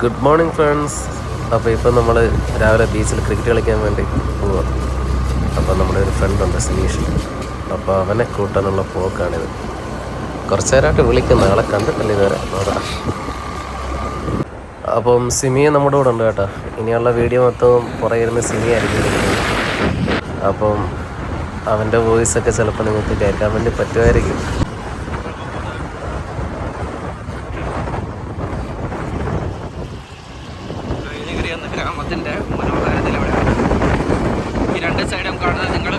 Good morning friends അപ്പോൾ ഇപ്പം നമ്മൾ രാവിലെ ബീച്ചിൽ ക്രിക്കറ്റ് കളിക്കാൻ വേണ്ടി പോവാം. അപ്പോൾ നമ്മുടെ ഒരു ഫ്രണ്ടുണ്ട് സുനീഷ്. അപ്പോൾ അവനെ കൂട്ടാനുള്ള പോക്കാണിത് കുറച്ച് നേരമായിട്ട് വിളിക്കുന്ന ആളെ കണ്ടിട്ടില്ല ഇതുവരെ. നോക്കാം അപ്പം സിമിയെ നമ്മുടെ കൂടെ ഉണ്ട് കേട്ടോ. ഇനിയുള്ള വീഡിയോ മൊത്തവും പുറകിരുന്ന് സിമിയായിരിക്കും അപ്പം അവന്റെ വോയിസൊക്കെ ചിലപ്പോൾ നിങ്ങൾക്ക് കേൾക്കാൻ വേണ്ടി പറ്റുമായിരിക്കും. സൈഡും കാണുന്നത് നിങ്ങൾ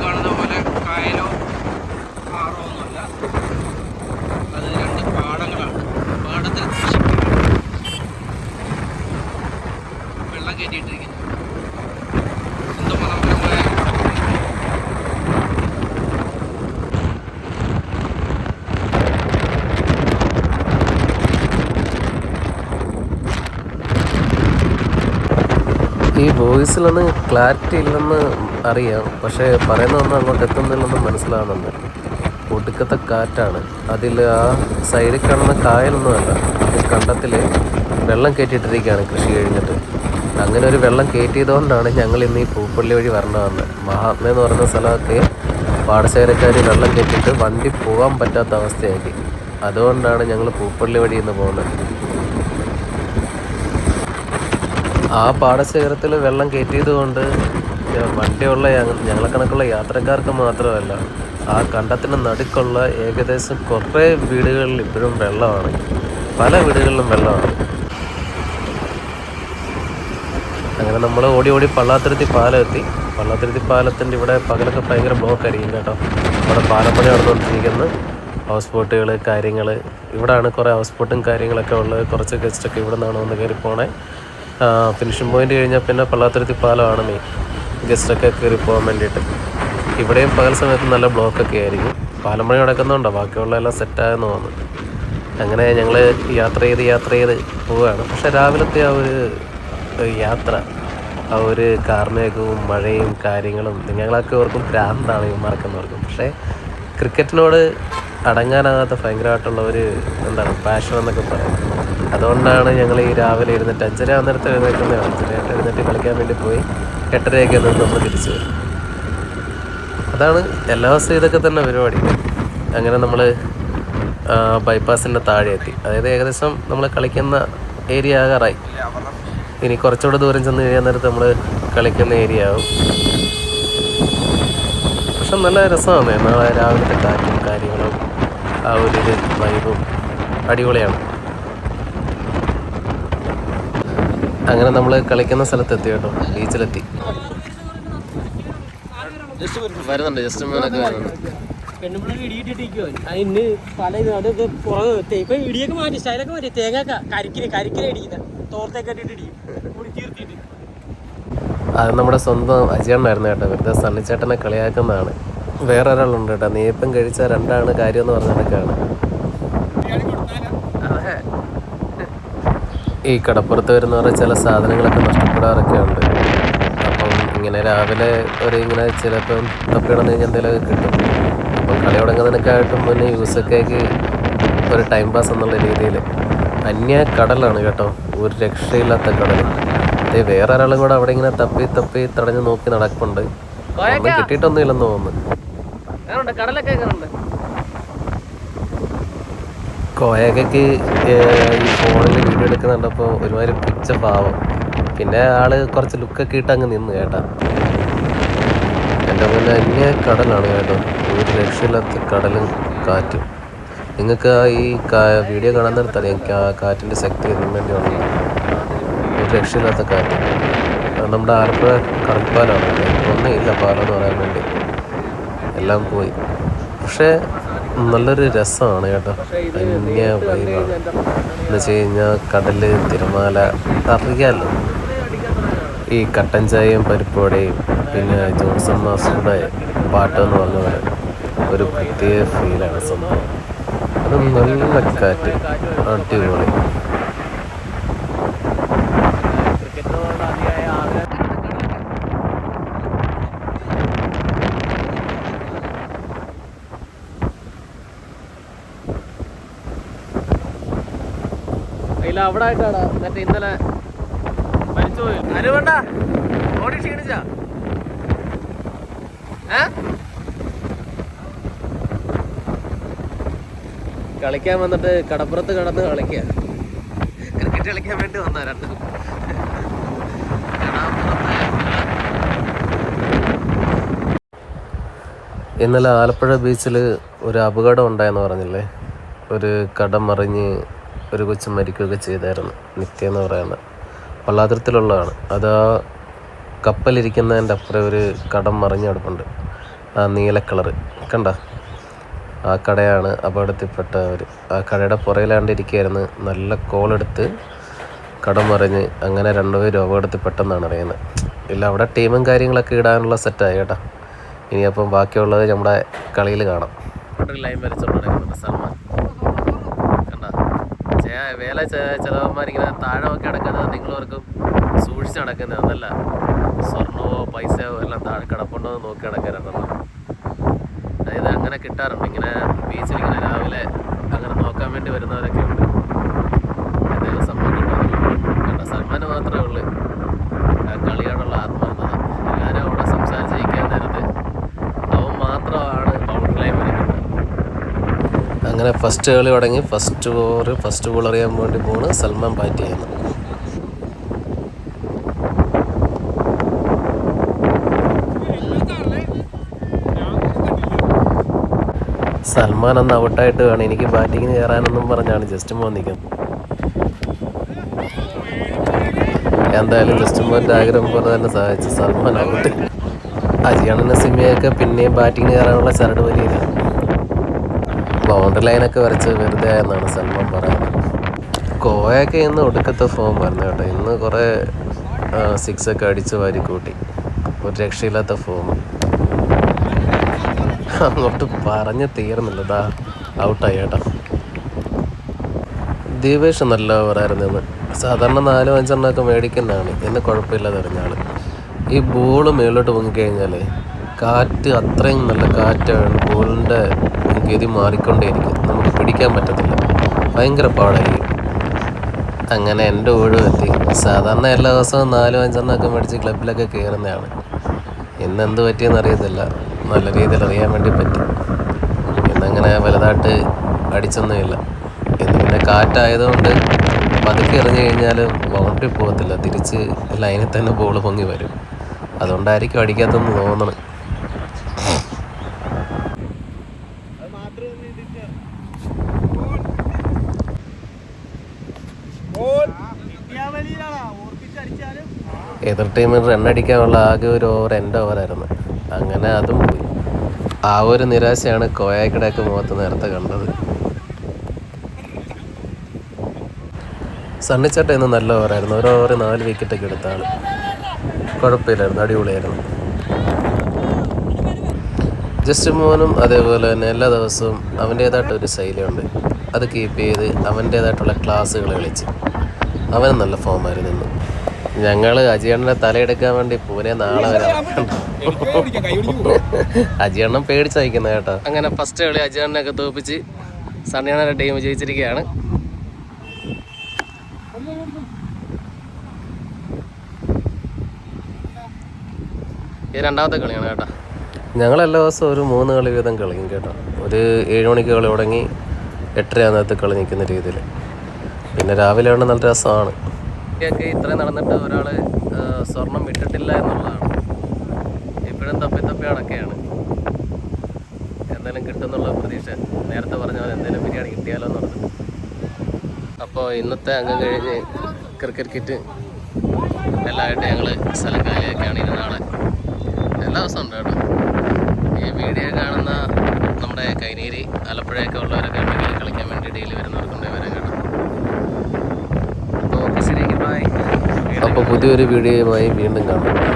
വോയിസിലൊന്നും ക്ലാരിറ്റി ഇല്ലെന്ന് അറിയാം. പക്ഷേ പറയുന്നതൊന്നും അങ്ങോട്ട് എത്തുന്നില്ലെന്ന് മനസ്സിലാവുന്നുണ്ട്. ഒടുക്കത്തെ കാറ്റാണ്. അതിൽ ആ സൈഡിൽ കാണുന്ന കായലൊന്നുമല്ല. കണ്ടത്തിൽ വെള്ളം കയറ്റിയിട്ടിരിക്കുകയാണ് കൃഷി കഴിഞ്ഞിട്ട്. അങ്ങനെ ഒരു വെള്ളം കയറ്റിയതുകൊണ്ടാണ് ഞങ്ങൾ ഇന്ന് ഈ പൂപ്പള്ളി വഴി വരണമെന്ന് മഹാത്മ എന്ന് പറയുന്ന സ്ഥലമൊക്കെ പാടശേഖരക്കാർ വെള്ളം കയറ്റിയിട്ട് വണ്ടി പോകാൻ പറ്റാത്ത അവസ്ഥയാക്കി. അതുകൊണ്ടാണ് ഞങ്ങൾ പൂപ്പള്ളി വഴി ഇന്ന് പോകുന്നത്. ആ പാടശേഖരത്തിൽ വെള്ളം കയറ്റിയത് കൊണ്ട് വണ്ടിയുള്ള ഞങ്ങളെ കണക്കുള്ള യാത്രക്കാർക്ക് മാത്രമല്ല ആ കണ്ടത്തിന് നടുക്കുള്ള ഏകദേശം കുറേ വീടുകളിൽ ഇപ്പോഴും വെള്ളമാണ്. പല വീടുകളിലും വെള്ളമാണ്. അങ്ങനെ നമ്മൾ ഓടി ഓടി പള്ളാത്തുരുത്തി പാലം എത്തി. പള്ളാത്തുരുത്തി പാലത്തിന്റെ ഇവിടെ പകലൊക്കെ ഭയങ്കര ബ്ലോക്ക് ആയിരിക്കും കേട്ടോ. ഇവിടെ പാലപ്പണി നടന്നുകൊണ്ടിരിക്കുന്ന. ഹൗസ് ബോട്ടുകൾ കാര്യങ്ങൾ. ഇവിടെയാണ് കുറേ ഹൗസ് ബോട്ടും കാര്യങ്ങളൊക്കെ ഉള്ളത്. കുറച്ച് ഗസ്റ്റൊക്കെ ഇവിടെ നിന്നാണ് വന്ന് കയറി പോണേ. ഫിനിഷിംഗ് പോയിന്റ് കഴിഞ്ഞാൽ പിന്നെ പള്ളാത്തുരുത്തി പാലമാണ് മെയിൻ ഗസ്റ്റൊക്കെ കയറി പോകാൻ വേണ്ടിയിട്ട്. ഇവിടെയും പകൽ സമയത്ത് നല്ല ബ്ലോക്കൊക്കെ ആയിരിക്കും. പാലം നടക്കുന്നുണ്ടോ ബാക്കിയുള്ള എല്ലാം സെറ്റായെന്ന് തോന്നുന്നു. അങ്ങനെ ഞങ്ങൾ യാത്ര ചെയ്ത് യാത്ര ചെയ്ത് പോവുകയാണ് പക്ഷേ രാവിലത്തെ ആ ഒരു യാത്ര ആ ഒരു കാർമേഘവും മഴയും കാര്യങ്ങളും ഞങ്ങളൊക്കെ ഓർക്കും ഭ്രാന്താണ് ഇവന്മാർക്കെന്ന് ഓർക്കും. പക്ഷേ ക്രിക്കറ്റിനോട് അടങ്ങാനാകാത്ത ഭയങ്കരമായിട്ടുള്ള ഒരു എന്താണ് പാഷൻ എന്നൊക്കെ പറയാം. അതുകൊണ്ടാണ് ഞങ്ങൾ ഈ രാവിലെ ഇരുന്നിട്ട് അഞ്ചര അന്നേരത്തെ എഴുന്നേൽക്കുന്നത് അഞ്ചരയായിട്ട് എഴുന്നേറ്റ് കളിക്കാൻ വേണ്ടി പോയി എട്ടരയൊക്കെ നിന്ന് നമ്മൾ തിരിച്ചു വരും. അതാണ് എല്ലാ ദിവസവും ഇതൊക്കെ തന്നെ പരിപാടി. അങ്ങനെ നമ്മൾ ബൈപ്പാസിന്റെ താഴെ എത്തി. അതായത് ഏകദേശം നമ്മൾ കളിക്കുന്ന ഏരിയ ആകാറായി. ഇനി കുറച്ചുകൂടെ ദൂരം ചെന്ന് കഴിയാൻ നേരത്ത് നമ്മൾ കളിക്കുന്ന ഏരിയ ആവും. പക്ഷെ നല്ല രസമാണ്. നാളെ രാവിലത്തെ കാറ്റും ആ ഒരു ഇത് വൈബും അടിപൊളിയാണ്. അങ്ങനെ നമ്മൾ കളിക്കുന്ന സ്ഥലത്തെത്തി കേട്ടോ. ബീച്ചിലെത്തി. വരുന്നുണ്ട്. ജസ്റ്റ് വരുന്നുണ്ട്. അതിന് പല അതൊക്കെ ഇപ്പൊ ഇടിയൊക്കെ മാറ്റി സ്റ്റൈലൊക്കെ മാറ്റി. തേങ്ങ കരിക്കിന് കരിക്കിനെ ഇടിക്കുന്ന. തോർത്തൊക്കെ ഇട്ടിട്ട് ഇടിക്കും. കൂടി തീർത്തിട്ട് അത് നമ്മുടെ സ്വന്തം അജയണ്ണായിരുന്നു കേട്ടോ. വെറുതെ സണ്ണിച്ചേട്ടനെ കളിയാക്കുന്നതാണ്. വേറെ ഒരാളുണ്ട് കേട്ടോ നീപ്പം കഴിച്ച രണ്ടാണ് കാര്യം എന്ന് പറഞ്ഞിട്ടൊക്കെയാണ് ഈ കടപ്പുറത്ത് വരുന്നവരെ ചില സാധനങ്ങളൊക്കെ നഷ്ടപ്പെടാറൊക്കെ ഉണ്ട്. അപ്പം ഇങ്ങനെ രാവിലെ ഒരു ഇങ്ങനെ ചിലപ്പം തപ്പിടന്ന് കഴിഞ്ഞാൽ എന്തെങ്കിലുമൊക്കെ കിട്ടും. അപ്പം കളി തുടങ്ങുന്നതിനൊക്കെയായിട്ടും മുന്നേ യൂസൊക്കെ ഒരു ടൈം പാസ് എന്നുള്ള രീതിയിൽ. അന്യ കടലാണ് കേട്ടോ. ഒരു രക്ഷയില്ലാത്ത കടൽ അതേ വേറെ ഒരാളും കൂടെ അവിടെ ഇങ്ങനെ തപ്പി തപ്പി തടഞ്ഞു നോക്കി നടക്കുന്നുണ്ട് ഒന്നും കിട്ടിയിട്ടൊന്നും ഇല്ലെന്ന് തോന്നുന്നു. എങ്ങനെയുണ്ട് കടലൊക്കെ ഈ ഫോണിൽ വീഡിയോ എടുക്കുന്നുണ്ടപ്പോൾ ഒരുമാതിരി പിച്ച പാവം. പിന്നെ ആൾ കുറച്ച് ലുക്കൊക്കെ ഇട്ട് അങ്ങ് നിന്ന് കേട്ടാ. എന്റെ മുന്നേ അന്യ കടലാണ് കേട്ടോ. ഒരു രക്ഷയില്ലാത്ത കടലും കാറ്റും. നിങ്ങൾക്ക് ഈ വീഡിയോ കാണാൻ അറിയാം എനിക്ക് ആ കാറ്റിന്റെ ശക്തി ഇതിനു വേണ്ടിയാണ് ഒരു രക്ഷയില്ലാത്ത കാറ്റ്. നമ്മുടെ ആലപ്പുഴ കടൽപ്പാലാണ്. ഒന്നും ഇല്ല പാലം എന്ന് പറയാൻ വേണ്ടി. എല്ലാം പോയി. പക്ഷേ നല്ലൊരു രസമാണ് കേട്ടോ. അന്യ വൈബാണ് എന്ന് വെച്ച് കഴിഞ്ഞാൽ കടൽ തിരമാല അറിയാലോ? ഈ കട്ടൻ ചായയും പരിപ്പോടെയും പിന്നെ ജോൺസൺ മാസ്റ്ററുടെ പാട്ടെന്ന് പറഞ്ഞ ഒരു പ്രത്യേക ഫീലാണ് സംഭവം. അത് നല്ല കാറ്റ്. അടിപൊളി ക്രിക്കറ്റിനോട് അതിയായ ആഗ്രഹം അതിൽ അവിടെ ആയിട്ടാണ് എന്നിട്ട് ഇന്നലെ അനുവേണ്ട ഓടി ക്ഷീണിച്ച. കളിക്കാൻ വന്നിട്ട് കടപ്പുറത്ത് കടന്ന് കളിക്കുക ക്രിക്കറ്റ് കളിക്കാൻ വേണ്ടി വന്ന രണ്ടും. ഇന്നലെ ആലപ്പുഴ ബീച്ചിൽ ഒരു അപകടം ഉണ്ടായെന്ന് പറഞ്ഞില്ലേ? ഒരു കടം മറിഞ്ഞ് ഒരു കൊച്ചു മരിക്കുകയൊക്കെ ചെയ്തായിരുന്നു. നിത്യ എന്ന് പറയുന്നത്. പള്ളാതരത്തിലുള്ളതാണ് അത് ആ കപ്പലിരിക്കുന്നതിന്റെ അപ്പുറം ഒരു കടം മറിഞ്ഞ് കിടപ്പുണ്ട്. ആ നീല കളറ്. കണ്ട? ആ കടയാണ് അപകടത്തിൽപ്പെട്ട ഒരു ആ കടയുടെ പുറയിലാണ്ടിരിക്കുകയായിരുന്നു നല്ല കോളെടുത്ത് കടം മറിഞ്ഞ് അങ്ങനെ രണ്ടുപേരും അപകടത്തിൽ പെട്ടെന്നാണ് അറിയുന്നത്. ഇല്ല അവിടെ ടീമും കാര്യങ്ങളൊക്കെ ഇടാനുള്ള സെറ്റായി കേട്ടോ. ഇനിയപ്പം ബാക്കിയുള്ളത് നമ്മുടെ കളിയിൽ കാണാം. ലൈൻ വരച്ചോണ്ടാണ് സൽമാൻ. വേല ചിലവന്മാരിങ്ങനെ താഴെ നോക്കി നടക്കുന്നത് നിങ്ങളവർക്കും സൂക്ഷിച്ച് നടക്കുന്നത് അതല്ല. സ്വർണമോ പൈസയോ എല്ലാം താഴെ കിടപ്പുണ്ടോ എന്ന് നോക്കി നടക്കാറുണ്ടല്ലോ. അതായത് അങ്ങനെ കിട്ടാറുണ്ട്. ഇങ്ങനെ ബീച്ചിൽ ഇങ്ങനെ രാവിലെ അങ്ങനെ നോക്കാൻ വേണ്ടി വരുന്നവരൊക്കെ ഉണ്ട്. എന്തെങ്കിലും സംഭവം കിട്ടാറുണ്ട് കണ്ട സൽമാന് മാത്രമേ ഉള്ളൂ. അങ്ങനെ ഫസ്റ്റ് കളി തുടങ്ങി ഫസ്റ്റ് ഓവർ ഫസ്റ്റ് ബോൾ അറിയാൻ വേണ്ടി പോണ് സൽമാൻ ബാറ്റ് ചെയ്യുന്നു. സൽമാൻ അന്ന് ഔട്ടായിട്ട് വേണം എനിക്ക് ബാറ്റിങ്ങിന് കയറാനെന്നും പറഞ്ഞാണ്. ജസ്റ്റ് മോൻ നിൽക്കുന്നത് എന്തായാലും ജസ്റ്റ് മോന്റെ ആഗ്രഹം പോലെ തന്നെ സഹായിച്ചു. സൽമാൻ ഔട്ട് അജിയാണെന്ന സിമിയൊക്കെ പിന്നെയും ബാറ്റിങ്ങിന് കയറാനുള്ള ചരട് വലിയില്ല ബൗണ്ടറി ലൈനൊക്കെ വരച്ച് വെറുതെ ആയെന്നാണ് സൽമാൻ പറയുന്നത്. കോയൊക്കെ ഇന്ന് ഒടുക്കത്തെ ഫോം വരുന്നത് കേട്ടോ. ഇന്ന് കുറേ സിക്സ് ഒക്കെ അടിച്ച് വാരി കൂട്ടി. ഒരു രക്ഷയില്ലാത്ത ഫോം അങ്ങോട്ട് പറഞ്ഞ് തീർന്നില്ല. ദാ ഔട്ടായി കേട്ടോ. ദീപേഷ് നല്ല ഓവറായിരുന്നു ഇന്ന്. സാധാരണ നാലും അഞ്ചെണ്ണമൊക്കെ മേടിക്കുന്നതാണ്. ഇന്ന് കുഴപ്പമില്ലാതെ എറിഞ്ഞ ഈ ബോൾ മേളിലോട്ട് പൊങ്ങിക്കഴിഞ്ഞാൽ കാറ്റ് അത്രയും നല്ല കാറ്റാണ്. ബോളിന്റെ ഗതി മാറിക്കൊണ്ടേയിരിക്കും. നമുക്ക് പിടിക്കാൻ പറ്റത്തില്ല. ഭയങ്കര പാടായിരിക്കും. അങ്ങനെ എന്റെ ഒഴിവെത്തി സാധാരണ എല്ലാ ദിവസവും നാലും അഞ്ചെണ്ണമൊക്കെ മേടിച്ച് ക്ലബിലൊക്കെ കയറുന്നതാണ്. ഇന്ന് എന്ത് പറ്റിയെന്ന് അറിയത്തില്ല. നല്ല രീതിയിൽ അറിയാൻ വേണ്ടി പറ്റി. ഇന്നങ്ങനെ വലുതായിട്ട് അടിച്ചൊന്നുമില്ല. ഇന്ന് പിന്നെ കാറ്റായതുകൊണ്ട് പതുക്കെ ഇറങ്ങി കഴിഞ്ഞാൽ ബൗണ്ടറി പോകത്തില്ല. തിരിച്ച് ലൈനിൽ തന്നെ ബോൾ പൊങ്ങി വരും. അതുകൊണ്ടായിരിക്കും അടിക്കാത്തെന്ന് തോന്നണം. എതിർ ടീമിന് റണ്ണടിക്കാനുള്ള ആകെ ഒരു ഓവർ എന്റെ ഓവറായിരുന്നു അങ്ങനെ അതും പോയി. ആ ഒരു നിരാശയാണ് കോയാക്കിടയൊക്കെ മുഖത്ത് നേരത്തെ കണ്ടത്. സണ്ണിച്ചട്ട ഇന്ന് നല്ല ഓവറായിരുന്നു ഒരു ഓവർ നാല് വിക്കറ്റൊക്കെ എടുത്ത ആൾ കുഴപ്പമില്ലായിരുന്നു. അടിപൊളിയായിരുന്നു. ജസ്റ്റ് മോനും അതേപോലെ തന്നെ എല്ലാ ദിവസവും അവന്റേതായിട്ടൊരു ശൈലിയുണ്ട്. അത് കീപ്പ് ചെയ്ത് അവന്റേതായിട്ടുള്ള ക്ലാസ്സുകൾ കളിച്ച്. അവനും നല്ല ഫോമായിരുന്നു ഞങ്ങൾ അജിയണ്ണനെ തലയെടുക്കാൻ വേണ്ടി പൂനെ നാളെ വരാം. അജിയണ്ണൻ പേടിച്ചയക്കുന്നത് കേട്ടോ. അങ്ങനെ ഫസ്റ്റ് കളി അജിയണ്ണനൊക്കെ തോപ്പിച്ച് സണ്ണിയണ്ണന്റെ ടീം ജയിച്ചിരിക്കുകയാണ്. ഈ രണ്ടാമത്തെ കളിയാണ് കേട്ടോ. ഞങ്ങൾ എല്ലാ ദിവസവും ഒരു മൂന്ന് കളി വീതം കളിക്കും കേട്ടോ. ഒരു ഏഴ് മണിക്ക് കളി തുടങ്ങി എട്ടര ആകുന്നേരത്ത് കളി നിൽക്കുന്ന രീതിയിൽ. പിന്നെ രാവിലെ ആണ് നല്ല രസമാണ്. ഒക്കെ ഇത്രയും നടന്നിട്ട് ഒരാൾ സ്വർണം വിട്ടിട്ടില്ല എന്നുള്ളതാണ്. ഇപ്പോഴും തപ്പി തപ്പി അടക്കുകയാണ് എന്തായാലും കിട്ടുന്നുള്ള പ്രതീക്ഷ. നേരത്തെ പറഞ്ഞ പോലെ എന്തെങ്കിലും ബിരിയാണി കിട്ടിയാലോ എന്ന് പറഞ്ഞിട്ട്. അപ്പോൾ ഇന്നത്തെ അംഗം കഴിഞ്ഞ് ക്രിക്കറ്റ് കിറ്റ് എല്ലാമായിട്ട് ഞങ്ങൾ സ്ഥലം കാലിയൊക്കെയാണ് ഇനി നാളെ എല്ലാ ദിവസവും ഉണ്ട് കേട്ടോ. ഈ വീഡിയോ കാണുന്ന നമ്മുടെ കൈനീരി ആലപ്പുഴയൊക്കെ ഉള്ളവരൊക്കെ കളിക്കാൻ വേണ്ടി ഡെയിലി വരുന്നവർക്കുണ്ട് വരാൻ കേട്ടോ അപ്പോൾ ഓക്കെ ശരി ബൈ അപ്പോൾ പുതിയൊരു വീഡിയോയുമായി വീണ്ടും കാണാം.